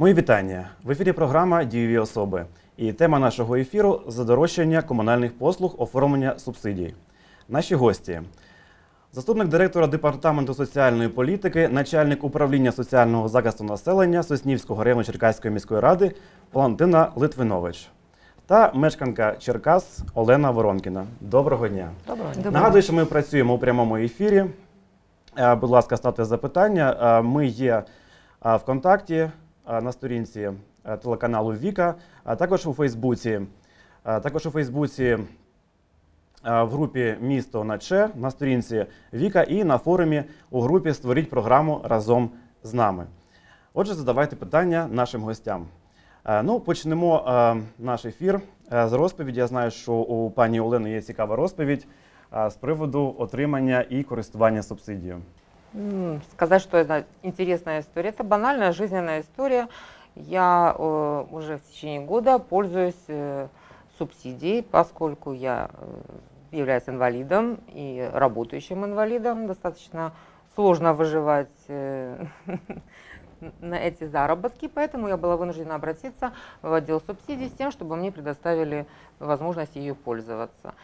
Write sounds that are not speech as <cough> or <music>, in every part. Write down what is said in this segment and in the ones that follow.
Мої вітання. В ефірі програма Дієві особи. І тема нашого ефіру задорожчання комунальних послуг оформлення субсидій. Наші гості. Заступник директора департаменту соціальної політики, начальник управління соціального захисту населення Соснівського району Черкаської міської ради Валентина Литвинович та мешканка Черкас Олена Воронкіна. Доброго дня. Доброго Доброго. Нагадую, що ми працюємо у прямому ефірі. Е, Будь ласка, ставте запитання. Е, Ми є е, в контакті е, на сторінці телеканалу Віка, а також у Фейсбуці. Також у Фейсбуці в групі Місто на Че на сторінці Віка і на форумі у групі Створіть програму разом з нами. Отже, задавайте питання нашим гостям. Е, Ну, почнемо е, наш ефір е, з розповіді. Я знаю, що у пані Олени є цікава розповідь е, з приводу отримання і користування субсидією. М, Сказать, что это интересная история, это банальная жизненная история. Я э, уже в течение года пользуюсь э, субсидией, поскольку я э, являюсь инвалидом и работающим инвалидом. Достаточно сложно выживать э, <laughs> на эти заработки, поэтому я была вынуждена обратиться в отдел субсидий с тем, чтобы мне предоставили возможность ее пользоваться.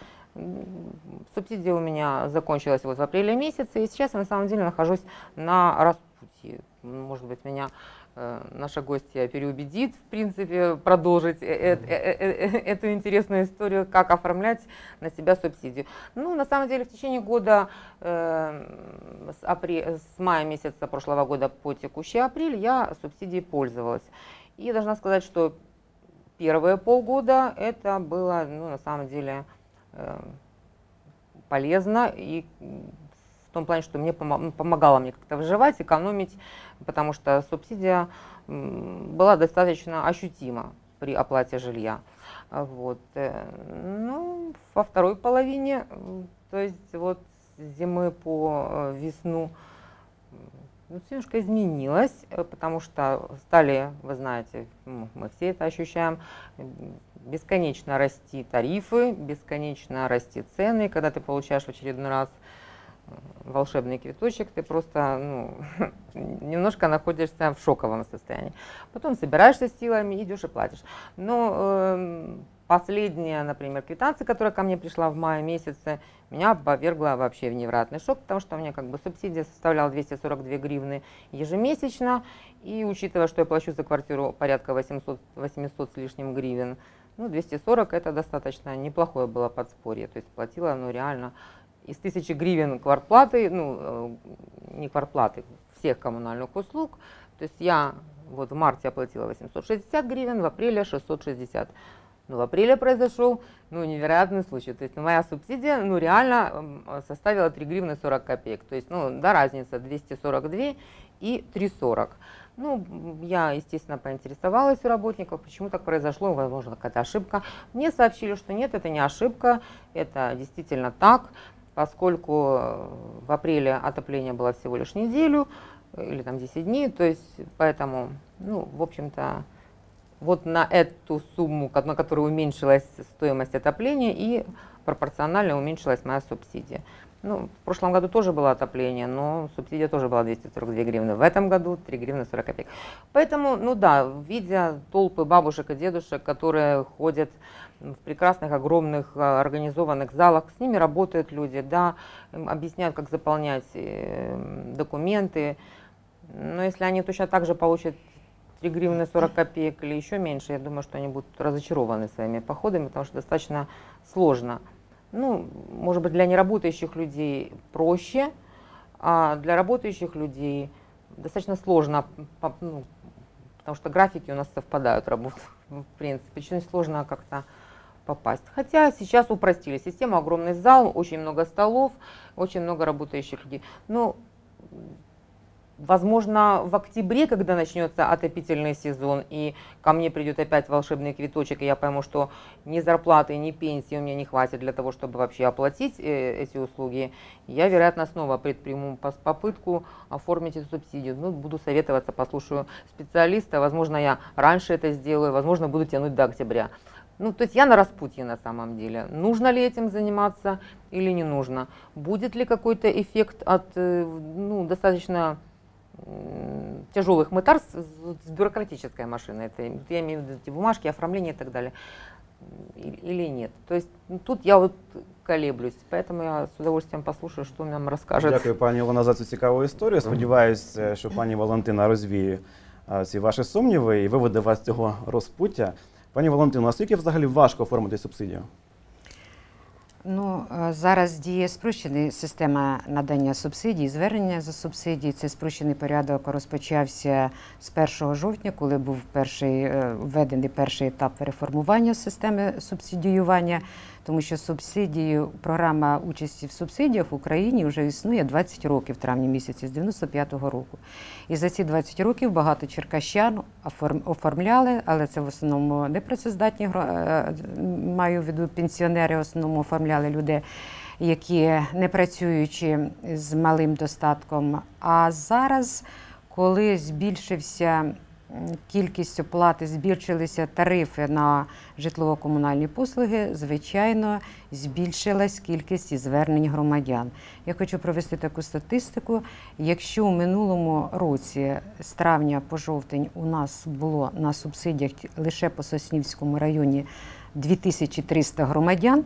Субсидия у меня закончилась вот в апреле месяце, и сейчас я на самом деле нахожусь на распутье. Может быть, меня э, наша гостья переубедит, в принципе, продолжить э- э- эту интересную историю, как оформлять на себя субсидию. Ну, на самом деле, в течение года, с, апре- с мая месяца прошлого года по текущий апрель, я субсидией пользовалась. И должна сказать, что первые полгода это было, ну, на самом деле, полезно и том плане, что мне помо- помогало мне как-то выживать, экономить, потому что субсидия была достаточно ощутима при оплате жилья. Вот. э, Ну, во второй половине, то есть вот зимы по э, весну, ну, немножко изменилось, э, потому что стали, вы знаете, мы все это ощущаем, бесконечно расти тарифы, бесконечно расти цены. Когда ты получаешь в очередной раз волшебный квиточек, ты просто ну, <laughs> немножко находишься в шоковом состоянии. Потом собираешься силами, идешь и платишь. Но эм, последняя, например, квитанция, которая ко мне пришла в мае месяце, меня повергла вообще в невратный шок, потому что у меня как бы субсидия составляла 242 гривны ежемесячно, и учитывая, что я плачу за квартиру порядка 800, 800 с лишним гривен, ну, 240 это достаточно неплохое было подспорье, то есть платила, ну, реально из 1000 гривен квартплаты, ну, э, не квартплаты, всех коммунальных услуг, то есть я вот в марте оплатила 860 гривен, в апреле 660. Ну, в апреле произошел ну, невероятный случай. То есть моя субсидия ну, реально м, составила 3 гривны 40 копеек. То есть, ну, да, разница 242 и 340. Ну, я, естественно, поинтересовалась у работников, почему так произошло, возможно, какая-то ошибка. Мне сообщили, что нет, это не ошибка, это действительно так, поскольку э, в апреле отопление было всего лишь неделю, э, или там 10 дней, то есть поэтому, ну, в общем-то, вот на эту сумму, на которую уменьшилась стоимость отопления, и пропорционально уменьшилась моя субсидия. Ну, в прошлом году тоже было отопление, но субсидия тоже была 242 гривны. В этом году 3 гривны 40 копеек. Поэтому, ну да, видя толпы бабушек и дедушек, которые ходят в прекрасных, огромных, а, организованных залах, с ними работают люди, да, объясняют, как заполнять э, документы. Но если они точно так же получат 3 гривны 40 копеек или еще меньше, я думаю, что они будут разочарованы своими походами, потому что достаточно сложно. Ну, может быть, для неработающих людей проще, а для работающих людей достаточно сложно, ну, потому что графики у нас совпадают работ, <laughs> в принципе, очень сложно как-то попасть. Хотя сейчас упростили систему, огромный зал, очень много столов, очень много работающих людей. Но Возможно, в октябре, когда начнется отопительный сезон, и ко мне придет опять волшебный квиточек, и я пойму, что ни зарплаты, ни пенсии у меня не хватит для того, чтобы вообще оплатить э, эти услуги, я, вероятно, снова предприму попытку оформить эту субсидию. Ну, буду советоваться, послушаю специалиста, возможно, я раньше это сделаю, возможно, буду тянуть до октября. Ну, то есть я на распутье на самом деле. Нужно ли этим заниматься или не нужно? Будет ли какой-то эффект от э, ну, достаточно м, тяжелых мытарств с, с бюрократической машиной? Это, вот я имею в виду эти бумажки, оформление и так далее. М, и- Или нет? То есть ну, тут я вот колеблюсь, поэтому я с удовольствием послушаю, что нам расскажет. Дякую, пані Олена, за цю цікаву історію. Сподіваюсь, е, що пані Валентина розвіє е, ці ваші сумніви і виведе вас з цього розпуття. Пані Валентино, наскільки взагалі важко оформити субсидію? Ну, е, зараз діє спрощена система надання субсидій, звернення за субсидії. Це спрощений порядок розпочався з 1 жовтня, коли був перший е, введений перший етап реформування системи субсидіювання, тому що субсидії, програма участі в субсидіях в Україні вже існує 20 років в травні місяці з 95-го року. І за ці 20 років багато черкащан оформ- оформляли, але це в основному непрацездатні е, маю в виду пенсіонери, в основному оформляли люди, які не працюючи з малим достатком. А зараз, коли збільшився кількість оплати, збільшилися тарифи на житлово-комунальні послуги, звичайно, збільшилась кількість звернень громадян. Я хочу провести таку статистику. Якщо у минулому році з травня по жовтень у нас було на субсидіях лише по Соснівському районі 2300 громадян,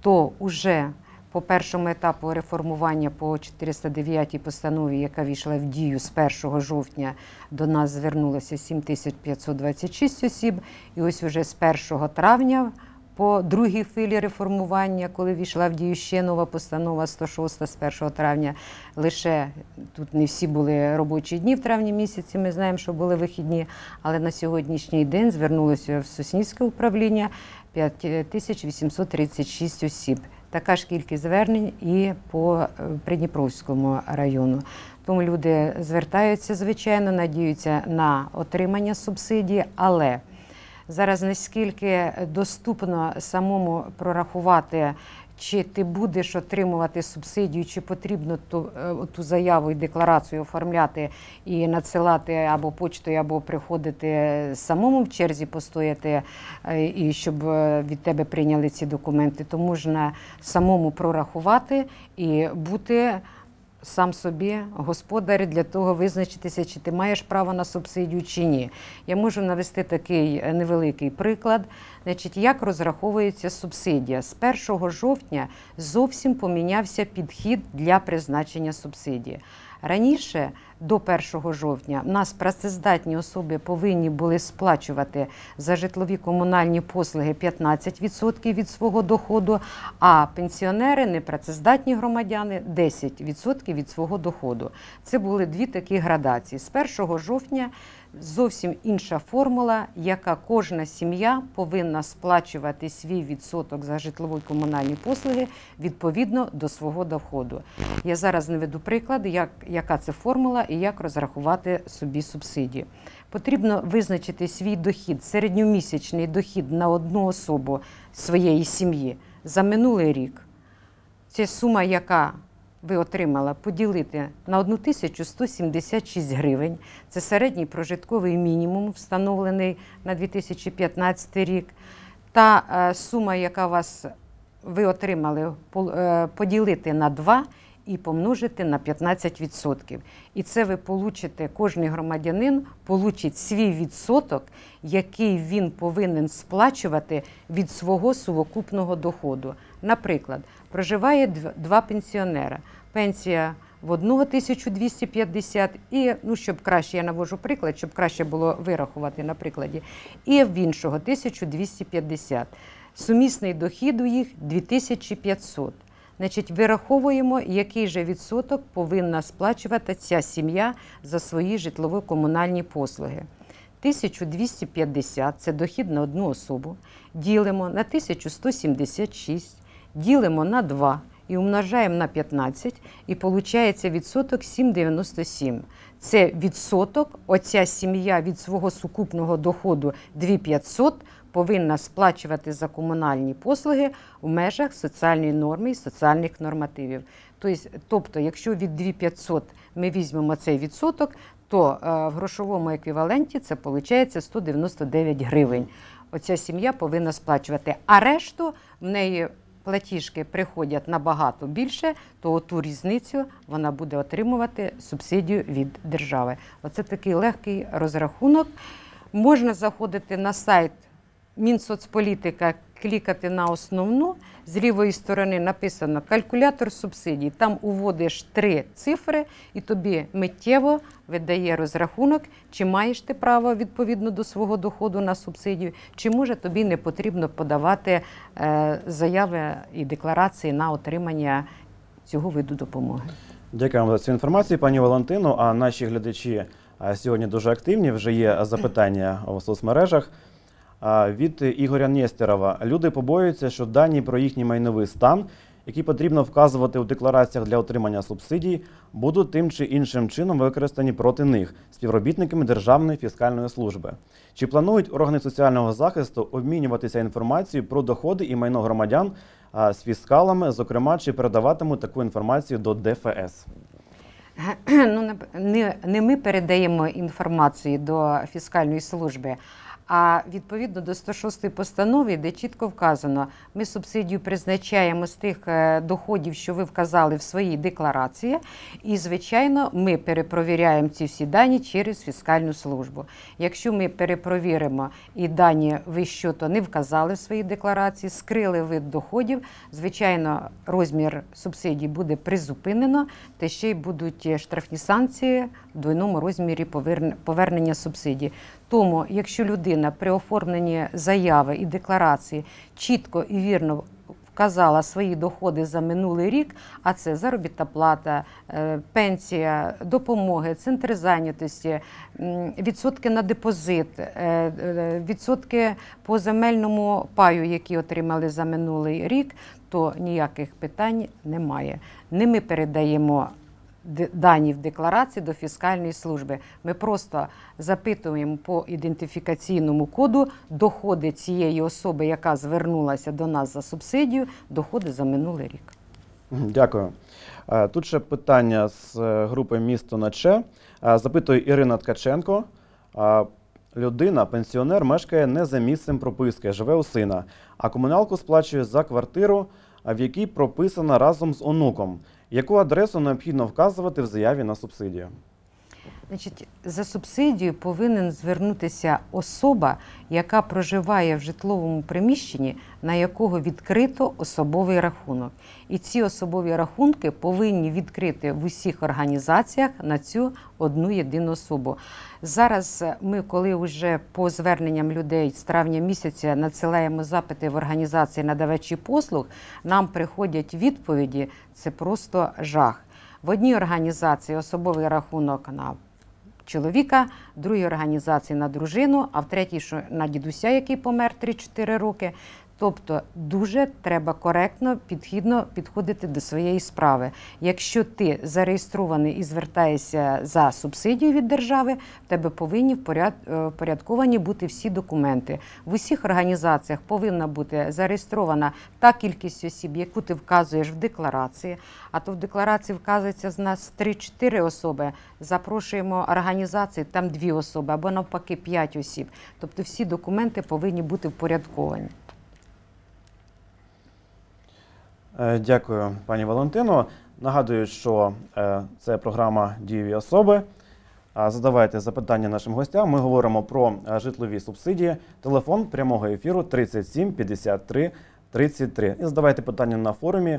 то уже по першому етапу реформування по 409 постанові, яка війшла в дію з 1 жовтня, до нас звернулося 7526 осіб. І ось уже з 1 травня по другій хвилі реформування, коли війшла в дію ще нова постанова 106 з 1 травня, лише тут не всі були робочі дні в травні місяці. Ми знаємо, що були вихідні, але на сьогоднішній день звернулося в Соснівське управління 5836 осіб. Така ж кількість звернень і по е, Придніпровському району. Тому люди звертаються, звичайно, надіються на отримання субсидії, але зараз наскільки доступно самому прорахувати, чи ти будеш отримувати субсидію, чи потрібно ту, е, ту заяву і декларацію оформляти і надсилати або почтою, або приходити самому в черзі постояти, е, і щоб е, від тебе прийняли ці документи, то можна самому прорахувати і бути сам собі господар для того визначитися, чи ти маєш право на субсидію чи ні. Я можу навести такий е, невеликий приклад. Значить, як розраховується субсидія? З 1 жовтня зовсім помінявся підхід для призначення субсидії. Раніше, до 1 жовтня, У нас працездатні особи повинні були сплачувати за житлові комунальні послуги 15% від свого доходу, а пенсіонери, непрацездатні громадяни 10% від свого доходу. Це були дві такі градації. З 1 жовтня зовсім інша формула, яка кожна сім'я повинна сплачувати свій відсоток за житлові комунальні послуги відповідно до свого доходу. Я зараз наведу приклади, як, яка це формула і як розрахувати собі субсидії. Потрібно визначити свій дохід, середньомісячний дохід на одну особу своєї сім'ї за минулий рік. Це сума, яка ви отримала, поділити на 1176 гривень. Це середній прожитковий мінімум, встановлений на 2015 рік. Та е, сума, яка вас ви отримали, е, поділити на 2 і помножити на 15%. І це ви получите, кожен громадянин получить свій відсоток, який він повинен сплачувати від свого сукупного доходу. Наприклад, проживає два пенсіонера. Пенсія в одного 1250 і, ну, щоб краще, я навожу приклад, щоб краще було вирахувати на прикладі, і в іншого 1250. Сумісний дохід у їх 2500. Значить, вираховуємо, який же відсоток повинна сплачувати ця сім'я за свої житлово-комунальні послуги. 1250 це дохід на одну особу. Ділимо на 1176, ділимо на 2 і умножаємо на 15, і виходить відсоток 7,97. Це відсоток, оця сім'я від свого сукупного доходу 2500 повинна сплачувати за комунальні послуги в межах соціальної норми і соціальних нормативів. Тобто, тобто якщо від 2500 ми візьмемо цей відсоток, то е, в грошовому еквіваленті це виходить 199 гривень. Оця сім'я повинна сплачувати. А решту в неї платіжки приходять набагато більше, то оту різницю вона буде отримувати субсидію від держави. Оце такий легкий розрахунок. Можна заходити на сайт Мінсоцполітика, клікати на основну. З лівої сторони написано калькулятор субсидій. Там уводиш три цифри, і тобі миттєво видає розрахунок, чи маєш ти право відповідно до свого доходу на субсидію, чи може тобі не потрібно подавати е, заяви і декларації на отримання цього виду допомоги. Дякую вам за цю інформацію, пані Валентину. А наші глядачі сьогодні дуже активні. Вже є запитання у соцмережах. Від Ігоря Нєстерова. Люди побоюються, що дані про їхній майновий стан, які потрібно вказувати у деклараціях для отримання субсидій, будуть тим чи іншим чином використані проти них співробітниками Державної фіскальної служби. Чи планують органи соціального захисту обмінюватися інформацією про доходи і майно громадян з фіскалами, зокрема, чи передаватимуть таку інформацію до ДФС? <clears throat> Ну, не, не ми передаємо інформацію до фіскальної служби, а відповідно до 106 постанови, де чітко вказано, ми субсидію призначаємо з тих е, доходів, що ви вказали в своїй декларації, і, звичайно, ми перепровіряємо ці всі дані через фіскальну службу. Якщо ми перепровіримо і дані ви що-то не вказали в своїй декларації, скрили вид доходів, звичайно, розмір субсидій буде призупинено, та ще й будуть е, штрафні санкції в двойному розмірі поверн- повернення субсидій. Тому, якщо людина при оформленні заяви і декларації чітко і вірно вказала свої доходи за минулий рік, а це заробітна плата, е, пенсія, допомоги, центри зайнятості, відсотки на депозит, е, е, відсотки по земельному паю, які отримали за минулий рік, то ніяких питань немає. Не ми передаємо дані в декларації до фіскальної служби. Ми просто запитуємо по ідентифікаційному коду доходи цієї особи, яка звернулася до нас за субсидію, доходи за минулий рік. Дякую. Е, Тут ще питання з е, групи Місто на Че. Е, Запитує Ірина Ткаченко. Е, Людина, пенсіонер, мешкає не за місцем прописки, живе у сина, а комуналку сплачує за квартиру, в якій прописана разом з онуком. Яку адресу необхідно вказувати в заяві на субсидію? Значить, за субсидію повинен звернутися особа, яка проживає в житловому приміщенні, на якого відкрито особовий рахунок. І ці особові рахунки повинні відкрити в усіх організаціях на цю одну єдину особу. Зараз е, ми, коли вже по зверненням людей з травня місяця надсилаємо запити в організації надавачі послуг, нам приходять відповіді. Це просто жах. В одній організації особовий рахунок на чоловіка, другій організації на дружину, а в третій що на дідуся, який помер 3-4 роки. Тобто дуже треба коректно, підхідно підходити до своєї справи. Якщо ти зареєстрований і звертаєшся за субсидію від держави, в тебе повинні е, впорядковані бути всі документи. В усіх організаціях повинна бути зареєстрована та кількість осіб, яку ти вказуєш в декларації. А то в декларації вказується з нас 3-4 особи. Запрошуємо організації, там дві особи або навпаки 5 осіб. Тобто всі документи повинні бути впорядковані. Е, Дякую, пані Валентино. Нагадую, що е, це програма Дієві особи. Задавайте запитання нашим гостям. Ми говоримо про е, житлові субсидії. Телефон прямого ефіру 37 53 33. І задавайте питання на форумі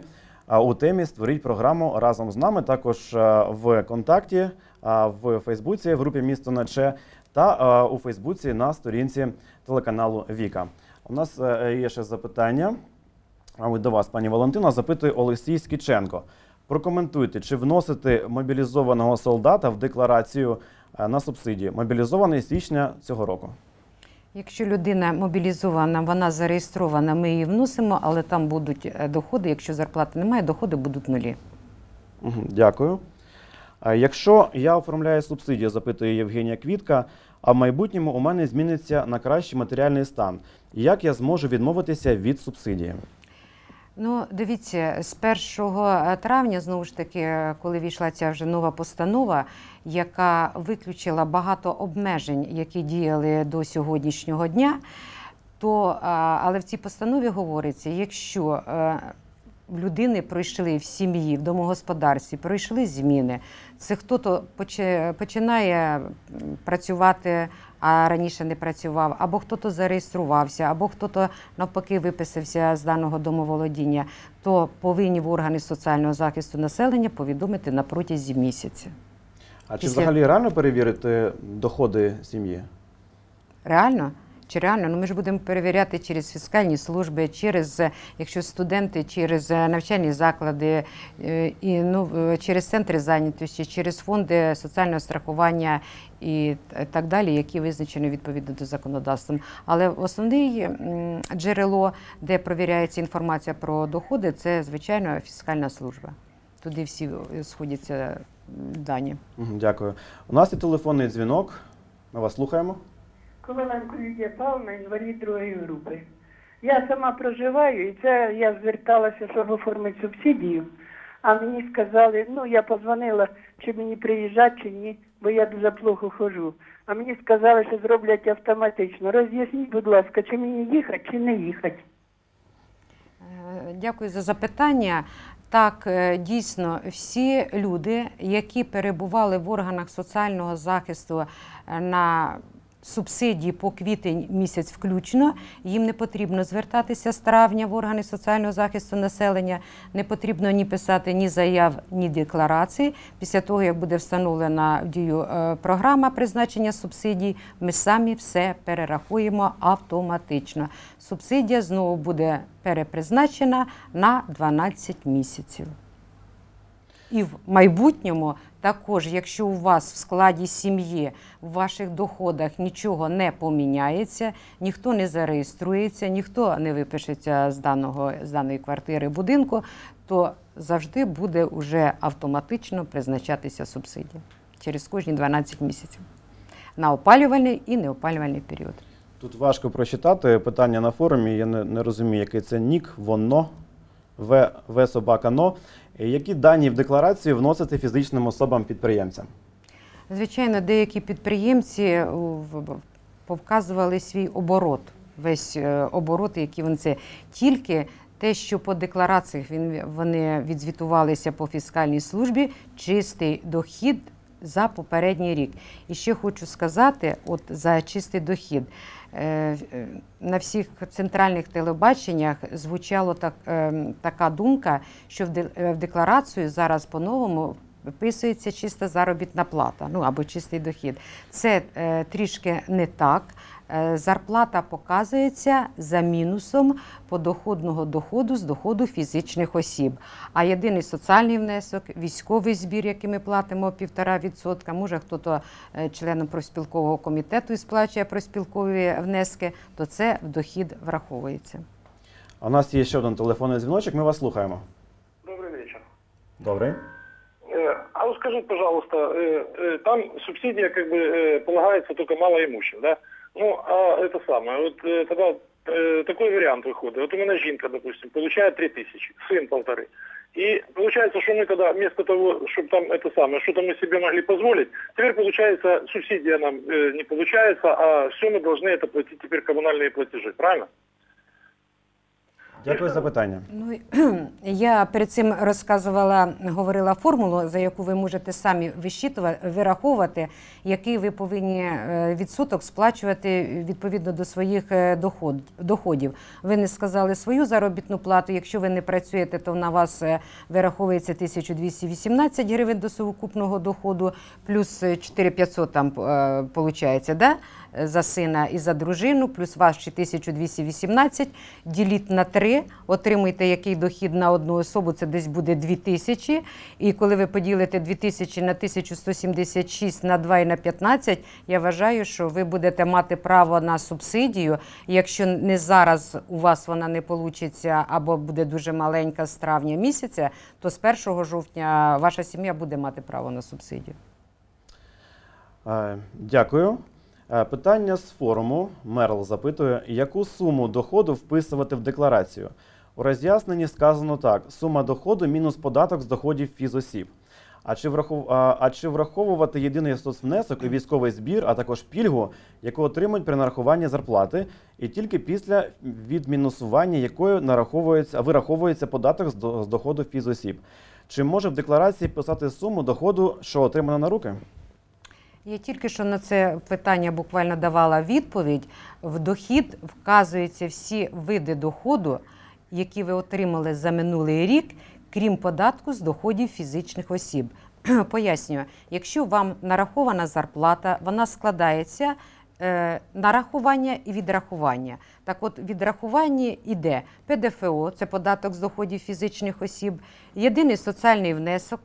у темі Створіть програму разом з нами. Також е, в контакті, в Фейсбуці, в групі Місто на Че та е, у Фейсбуці на сторінці телеканалу Віка. У нас е, є ще запитання. А от до вас, пані Валентина, запитує Олексій Скіченко. Прокоментуйте, чи вносити мобілізованого солдата в декларацію е, на субсидії, мобілізований з січня цього року. Якщо людина мобілізована, вона зареєстрована, ми її вносимо, але там будуть е, доходи. Якщо зарплати немає, доходи будуть нулі. Дякую. Якщо я оформляю субсидію, запитує Євгенія Квітка, а в майбутньому у мене зміниться на кращий матеріальний стан. Як я зможу відмовитися від субсидії? Ну, дивіться, з 1 травня, знову ж таки, е, коли війшла ця вже нова постанова, яка виключила багато обмежень, які діяли до сьогоднішнього дня, то, але в цій постанові говориться, якщо е, людини пройшли в сім'ї, в домогосподарстві, пройшли зміни, це хто-то поче- починає працювати, а раніше не працював, або хто-то зареєструвався, або хто-то навпаки виписався з даного домоволодіння, то повинні в органи соціального захисту населення повідомити на протязі місяця. А чи взагалі реально перевірити доходи сім'ї? Реально? Чи реально? Ну ми ж будемо перевіряти через фіскальні служби, через, е, якщо студенти, через е, навчальні заклади, е, і ну, через центри зайнятості, через фонди соціального страхування і так далі, які визначені відповідно до законодавства. Але основне джерело, де провіряється інформація про доходи, це звичайно фіскальна служба. Туди всі сходяться дані. Дякую. У нас є телефонний дзвінок. Ми вас слухаємо. Коваленко Лідія Павловна, інвалід другої групи. Я сама проживаю, і це я зверталася, щоб оформити субсидію. А мені сказали, ну я позвонила, чи мені приїжджати, чи ні, бо я дуже плохо ходжу. А мені сказали, що зроблять автоматично. Роз'ясніть, будь ласка, чи мені їхати, чи не їхати. Е, Дякую за запитання. Так, е, дійсно, всі люди, які перебували в органах соціального захисту е, на субсидії по квітень місяць включно, їм не потрібно звертатися з травня в органи соціального захисту населення, не потрібно ні писати ні заяв, ні декларацій. Після того, як буде встановлена в дію е, програма призначення субсидій, ми самі все перерахуємо автоматично. Субсидія знову буде перепризначена на 12 місяців. І в майбутньому також, якщо у вас в складі сім'ї, в ваших доходах нічого не поміняється, ніхто не зареєструється, ніхто не випишеться з, даного, з даної квартири будинку, то завжди буде вже автоматично призначатися субсидія через кожні 12 місяців на опалювальний і неопалювальний період. Тут важко прочитати питання на форумі. Я не, не розумію, який це нік, воно, в, в собака но. Які дані в декларацію вносити фізичним особам-підприємцям? Звичайно, деякі підприємці е, повказували свій оборот, весь е, оборот, який вони це тільки те, що по деклараціях він, вони відзвітувалися по фіскальній службі, чистий дохід за попередній рік. І ще хочу сказати, от за чистий дохід. Е, е, На всіх центральних телебаченнях звучала так, е, така думка, що в де- декларацію зараз по-новому виписується чиста заробітна плата, ну або чистий дохід. Це трішки не так. Е, зарплата показується за мінусом подоходного доходу з доходу фізичних осіб. А єдиний соціальний внесок, військовий збір, який ми платимо 1,5%, може хто-то е, членом профспілкового комітету і сплачує профспілкові внески, то це в дохід враховується. А у нас є ще один телефонний дзвіночок, ми вас слухаємо. Добрый вечер. Добрий. Э, А вот скажите, пожалуйста, э, э, там субсидия как бы э, полагается только малоимущим, да? Ну, а это самое, вот э, тогда э, такой вариант выходит. Вот у меня жінка, допустим, получает 3 тысячи, сын полторы. И получается, что мы тогда вместо того, чтобы там это самое, что-то мы себе могли позволить, теперь получается субсидия нам э, не получается, а все мы должны это платить теперь коммунальные платежи, правильно? Дякую за питання. Ну <clears throat> я перед цим розказувала, говорила формулу, за яку ви можете самі вищитувати, вираховувати, який ви повинні е, відсоток сплачувати відповідно до своїх е, доход, доходів. Ви не сказали свою заробітну плату. Якщо ви не працюєте, то на вас е, вираховується 1218 гривень до сукупного доходу, плюс 4500 там получається, да? За сина і за дружину, плюс ваші 1218, діліть на 3, отримуйте який дохід на одну особу, це десь буде 2000. І коли ви поділите 2000 на 1176 на 2 і на 15, я вважаю, що ви будете мати право на субсидію. Якщо не зараз у вас вона не получиться або буде дуже маленька з травня місяця, то з 1 жовтня ваша сім'я буде мати право на субсидію. Е, Дякую. Е, Питання з форуму. Мерл запитує, яку суму доходу вписувати в декларацію? У роз'ясненні сказано так: сума доходу мінус податок з доходів фізосіб. А чи, врахов... а, чи враховувати єдиний соцвнесок і військовий збір, а також пільгу, яку отримують при нарахуванні зарплати, і тільки після відмінусування якої нараховується, вираховується податок з доходу фізосіб? Чи може в декларації писати суму доходу, що отримано на руки? Я тільки що на це питання буквально давала відповідь. В дохід вказуються всі види доходу, які ви отримали за минулий рік, крім податку з доходів фізичних осіб. <clears throat> Пояснюю, якщо вам нарахована зарплата, вона складається е, нарахування і відрахування. Так от відрахування іде ПДФО, це податок з доходів фізичних осіб, єдиний соціальний внесок,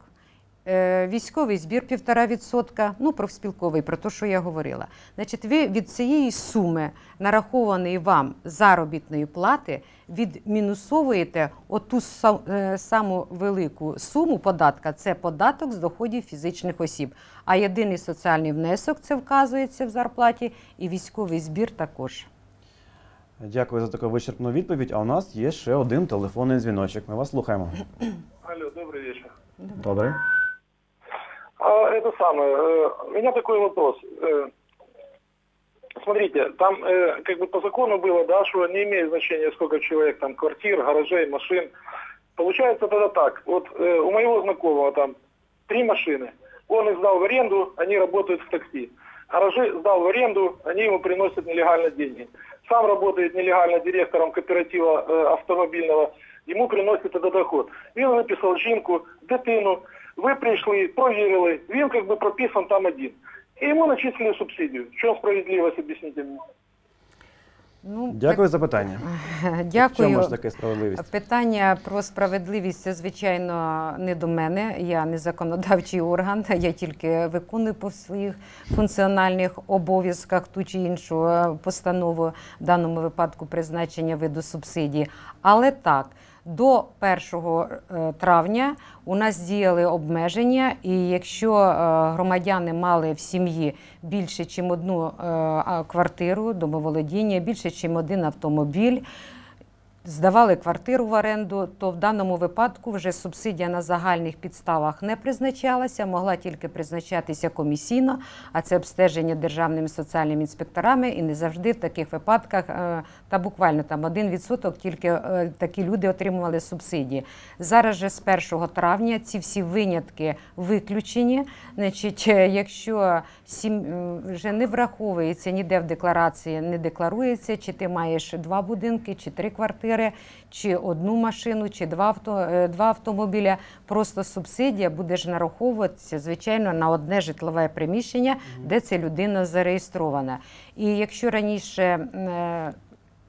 Військовий збір 1,5%, ну профспілковий, про те, що я говорила. Значить, ви від цієї суми, нарахованої вам заробітної плати, відмінусовуєте оту е, саму велику суму податка це податок з доходів фізичних осіб. А єдиний соціальний внесок це вказується в зарплаті, і військовий збір також. Дякую за таку вичерпну відповідь. А у нас є ще один телефонний дзвіночок. Ми вас слухаємо. Алло, добрый вечер. Добре. А это самое, э, у меня такой вопрос. Э, Смотрите, там э, как бы по закону было, да, что не имеет значения, сколько человек там квартир, гаражей, машин. Получается тогда так. Вот э, у моего знакомого там три машины. Он их сдал в аренду, они работают в такси. Гаражи сдал в аренду, они ему приносят нелегально деньги. Сам работает нелегально директором кооператива э, автомобильного, йому приносять тоді доход. Він виписав жінку, дитину, ви прийшли, провірили, він як би прописан там один. І йому начислили субсидію. В чому справедливість, об'ясніть мені? Ну, Дякую за питання. дякую. чому ж така справедливість? Питання про справедливість це, звичайно, не до мене. Я не законодавчий орган, <laughs> я тільки виконую по своїх функціональних обов'язках ту чи іншу е, постанову, в даному випадку призначення виду субсидії. Але так. До 1 е, травня у нас діяли обмеження, і якщо е, громадяни мали в сім'ї більше, ніж одну е, квартиру, домоволодіння, більше, ніж один автомобіль, здавали квартиру в оренду, то в даному випадку вже субсидія на загальних підставах не призначалася, могла тільки призначатися комісійно, а це обстеження державними соціальними інспекторами. І не завжди в таких випадках, е, та буквально там 1% тільки е, такі люди отримували субсидії. Зараз же з 1 травня ці всі винятки виключені. Значить, е, якщо сім вже не враховується ніде в декларації, не декларується, чи ти маєш два будинки, чи три квартири, чи одну машину, чи два авто, е, два автомобіля. Просто субсидія буде ж нараховуватися, звичайно, на одне житлове приміщення, де ця людина зареєстрована. І якщо раніше. е,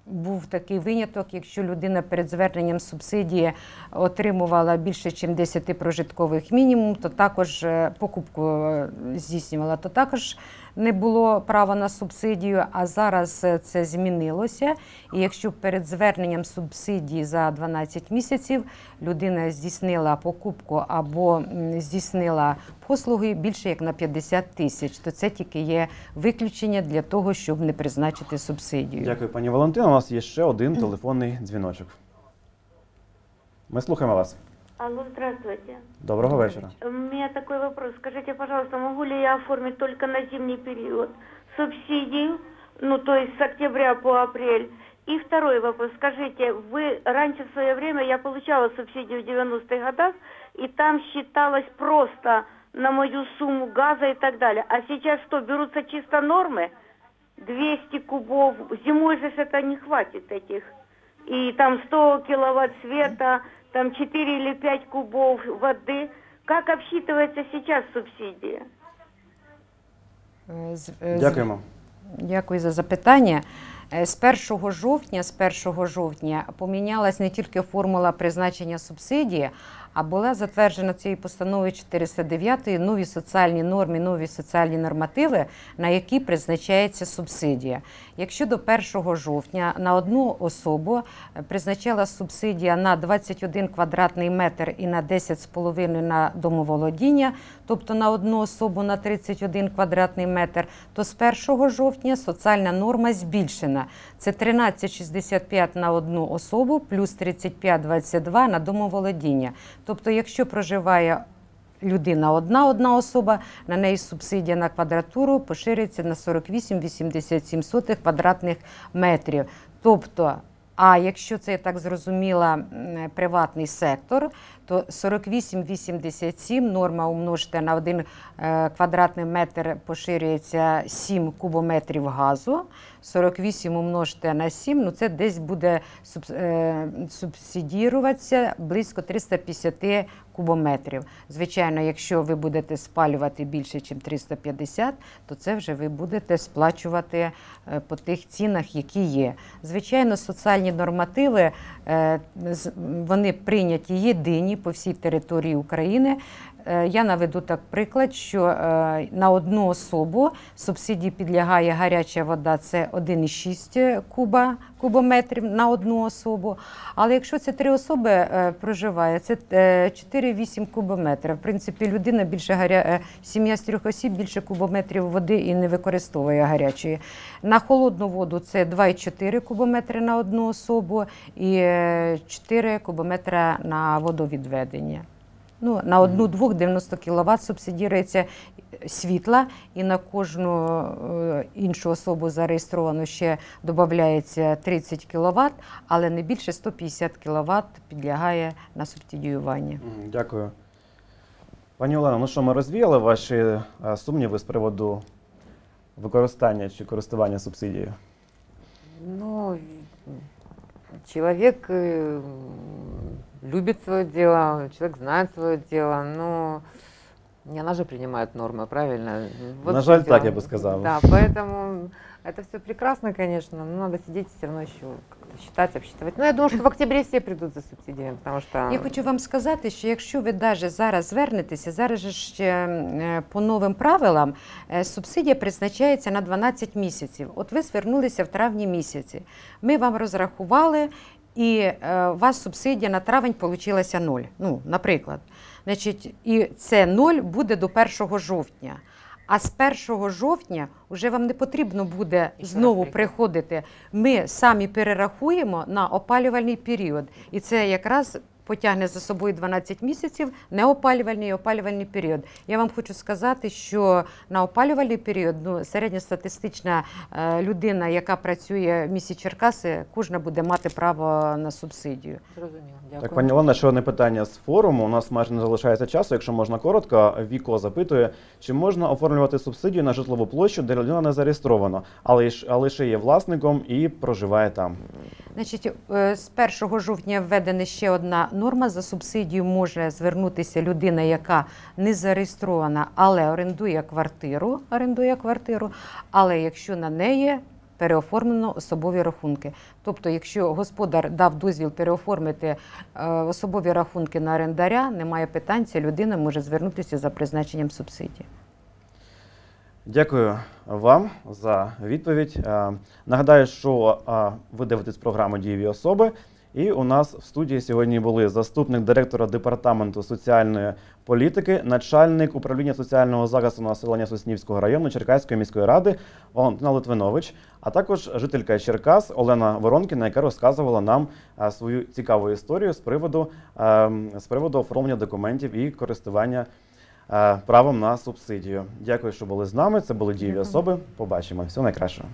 був такий виняток, якщо людина перед зверненням субсидії отримувала більше, ніж 10 прожиткових мінімум, то також е, покупку здійснювала, то також не було права на субсидію. А зараз е, це змінилося. І якщо перед зверненням субсидії за 12 місяців людина здійснила покупку або здійснила послуги більше як на 50 тисяч, то це тільки є виключення для того, щоб не призначити субсидію. Дякую, пані Валентина. У нас є ще один <clears throat> телефонний дзвіночок. Ми слухаємо вас. Алло, здравствуйте. Доброго вечора. У меня такой вопрос. Скажите, пожалуйста, могу ли я оформить только на зимний период субсидию, ну, то есть с октября по апрель? И второй вопрос. Скажите, вы раньше в свое время я получала субсидию в 90-х годах, и там считалось просто на мою сумму газа и так далее. А сейчас что, берутся чисто нормы? 200 кубов. Зимой же ж это не хватит этих. И там 100 киловатт света, там 4 или 5 кубов воды. Как обсчитывается сейчас субсидия? Е, з- е, з- Дякуємо. Дякую за запитання. Е, З 1 жовтня, з 1 жовтня помінялась не тільки формула призначення субсидії, а була затверджена цією постановою 409 нові соціальні норми, нові соціальні нормативи, на які призначається субсидія. Якщо до 1 жовтня на одну особу е, призначала субсидія на 21 квадратний метр і на 10,5 на домоволодіння, тобто на одну особу на 31 квадратний метр, то з 1 жовтня соціальна норма збільшена. Це 13,65 на одну особу плюс 35,22 на домоволодіння. Тобто, якщо проживає людина одна, одна особа, на неї субсидія на квадратуру поширюється на 48,87 квадратних метрів. Тобто, а якщо це я так зрозуміла, приватний сектор, то 48,87 норма умножити на 1 е, квадратний метр поширюється 7 кубометрів газу. 48 умножити на 7, ну це десь буде е, субсидіруватися близько 350 кубометрів. Звичайно, якщо ви будете спалювати більше, ніж 350, то це вже ви будете сплачувати е, по тих цінах, які є. Звичайно, соціальні нормативи е, вони прийняті єдині по всій території України. Е, Я наведу так приклад, що е, на одну особу субсидії підлягає гаряча вода це 1,6 куба, кубометрів на одну особу. Але якщо це три особи е, проживає, це е, 4-8 кубометрів. В принципі, людина більше гаря... сім'я з трьох осіб більше кубометрів води і не використовує гарячої. На холодну воду це 2,4 кубометри на одну особу і е, 4 кубометри на водовідведення. Ну, на одну двох 90 кВт субсидірується світла, і на кожну е, іншу особу зареєстровану ще додається 30 кВт, але не більше 150 кВт підлягає на субсидіювання. Дякую. Пані Олено, ну що, ми розвіяли ваші е, сумніви з приводу використання чи користування субсидією? Ну, человек э, любит свое дело, человек знает свое дело, но не она же принимает нормы, правильно? Вот На в жаль, чем так дело. я бы сказал. Да, поэтому это все прекрасно, конечно, но надо сидеть все равно еще как-то считать, обсчитывать. Но я думаю, что в октябре все придут за субсидиями, потому что... Я хочу вам сказати, що якщо ви навіть зараз звернетеся, зараз же ж е, по новим правилам е, субсидія призначається на 12 місяців. От ви звернулися в травні місяці. Ми вам розрахували, і е, у вас субсидія на травень получилася ноль. Ну, наприклад. Значить, і це ноль буде до 1 жовтня. А з 1 жовтня вже вам не потрібно буде знову приходити. Ми самі перерахуємо на опалювальний період. І це якраз потягне за собою 12 місяців неопалювальний і опалювальний період. Я вам хочу сказати, що на опалювальний період ну, середньостатистична е, людина, яка працює в місті Черкаси, кожна буде мати право на субсидію. Зрозуміло, дякую. Так, пані Олена, ще одне питання з форуму. У нас майже не залишається часу. Якщо можна коротко, Віко запитує, чи можна оформлювати субсидію на житлову площу, де людина не зареєстрована, але а лише є власником і проживає там. Значить, е, з 1 жовтня введена ще одна норма. За субсидію може звернутися людина, яка не зареєстрована, але орендує квартиру, орендує квартиру, але якщо на неї переоформлено особові рахунки. Тобто, якщо господар дав дозвіл переоформити е, особові рахунки на орендаря, немає питань, ця людина може звернутися за призначенням субсидії. Дякую вам за відповідь. Е, Нагадаю, що е, ви дивитесь програму Дієві особи. І у нас в студії сьогодні були заступник директора департаменту соціальної політики, начальник управління соціального захисту населення Соснівського району Черкаської міської ради Валентина Литвинович, а також жителька Черкас Олена Воронкіна, яка розказувала нам е, свою цікаву історію з приводу, е, з приводу оформлення документів і користування е, правом на субсидію. Дякую, що були з нами. Це були дієві особи. Побачимо. Всього найкращого.